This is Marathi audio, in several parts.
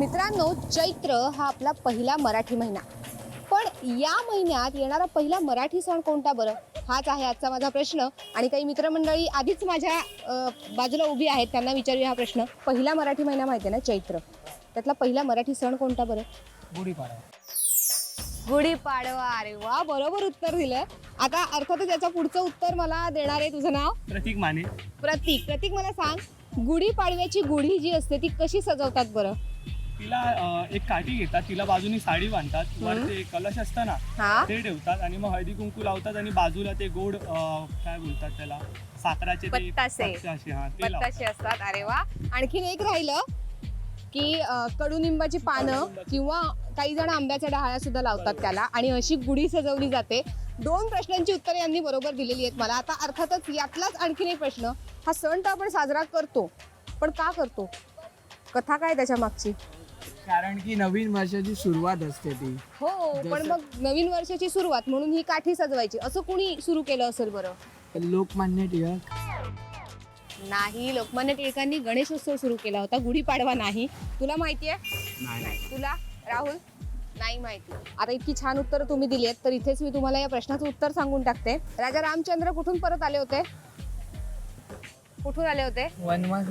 मित्रांनो चैत्र हा आपला पहिला मराठी महिना. पण या महिन्यात येणारा पहिला मराठी सण कोणता बरं? हाच आहे आजचा माझा प्रश्न. आणि काही मित्रमंडळी आधीच माझ्या बाजूला उभी आहेत त्यांना विचारूया हा प्रश्न. पहिला मराठी महिना माहिती आहे ना चैत्र. त्यातला पहिला मराठी सण कोणता बरं? गुढीपाडवा. गुढीपाडवा. अरे वा बरोबर उत्तर दिलं. आता अर्थातच याचं पुढचं उत्तर मला देणार आहे तुझं नाव? प्रतीक माने. प्रतीक. प्रतीक मला सांग. गुढीपाडव्याची गुढी जी असते ती कशी सजवतात बरं? तिला अं, एक काठी घेतात तिला बाजूनी साडी बांधतात वर. ते कलश असतं ना ते ठेवतात आणि मग हळदी कुंकू लावतात आणि बाजूला ते गोड अं, काय बोलतात त्याला साखराचे ते पत्तासे. पत्तासे, हा ते लावतात. पत्ताशी असतात. अरे वा. आणखीन एक राहिलं की अं, कडुनिंबाची पानं किंवा काही जण आंब्याच्या डहाळ्या सुद्धा लावतात त्याला आणि अशी गुढी सजवली जाते. दोन प्रश्नांची उत्तरे यांनी बरोबर दिलेली आहेत मला. आता अर्थातच यातलाच आणखीन एक प्रश्न. हा सण तर आपण साजरा करतो पण का करतो? कथा काय त्याच्या मागची? कारण की नवीन वर्षाची सुरुवात असते ती. हो पण मग नवीन वर्षाची सुरुवात म्हणून ही काठी सजवायची. असं कुणी सुरू केलं असेल बरं? तर लोकमान्य टिळक. नाही लोकमान्य टिळकांनी गणेशोत्सव सुरू केला होता. गुढीपाडवा नाही. तुला माहिती आहे? नाही. तुला? राहुल? नाही माहिती. आता इतकी छान उत्तर तुम्ही दिली आहेत तर इथेच मी तुम्हाला या प्रश्नाचं उत्तर सांगून टाकते. राजा रामचंद्र कुठून परत आले होते? कुठून आले होते? वनवास.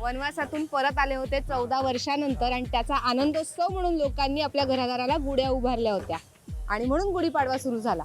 वनवासातून परत आले होते चौदा वर्षानंतर आणि त्याचा आनंदोत्सव म्हणून लोकांनी आपल्या घरादाराला गुड्या उभारल्या होत्या. आणि म्हणून गुढीपाडवा सुरू झाला.